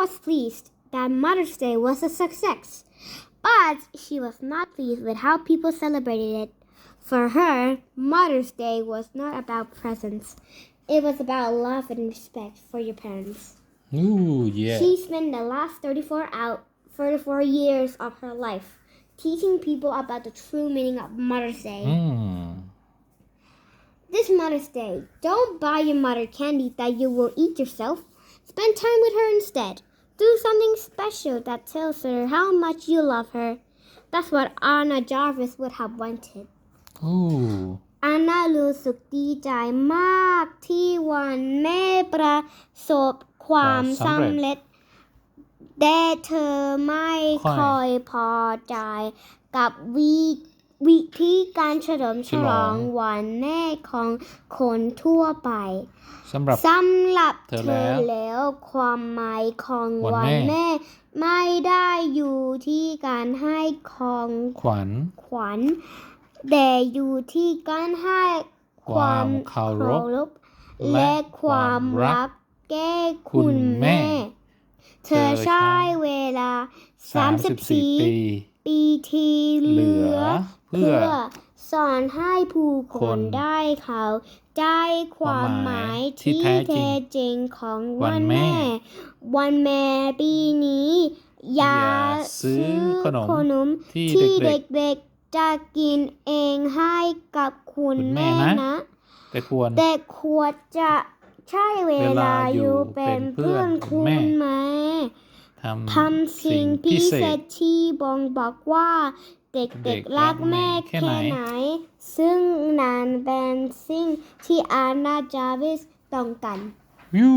was pleased that Mother's Day was a success, but she was not pleased with how people celebrated it. For her, Mother's Day was not about presents. It was about love and respect for your parents. Ooh yeah She spent the last 34 out 34 years of her life teaching people about the true meaning of Mother's Day. อืม This Mother's Day, don't buy your mother candy that you will eat yourself. Spend time with her instead. Do something special that tells her how much you love her. That's what Anna Jarvis would have wanted. โอ้ อาน่ารู้สึกดีใจมากที่วันแม่ประสบความสำเร็จ แต่เธอไม่ค่อยพอใจกับวิ วิธีการเฉลิมฉลองวันแม่ของคนทั่วไปสำหรับสำหรับเธอเธแล้อวแล้วความหมายของวัวันนแม่แม่ ไม่ได้อยู่ที่การให้ของขวัญขวัญแต่อยู่ที่การให้ความความเคารพรพและและความรักแก่คุณแม่ เธอใช้เวลา 34 ปีปีที่เหเหลืลืออ เพื่อสอนให้ผู้คคนนได้เขาใจความหมายที่ที่แท้จริงแท้จริงของวัวันนแม่แม่ วันแม่ปีนี้ อย่าอย่าซื้ซื้ออขนมขนมที่ที่เด็กเด็กๆจะกินเองให้กับคุณคุณแม่แม่นะนะ แต่ควรแต่ควรจะใช้เวลาอยู่เป็นเพื่อนคุณแม่ ทำทำสิ่งพิเศษที่บ่งบอกว่า เด็กๆรักแม่แค่ไหน ซึ่งนันเป็นสิ่งที่อานาจาวิสต้องการวิว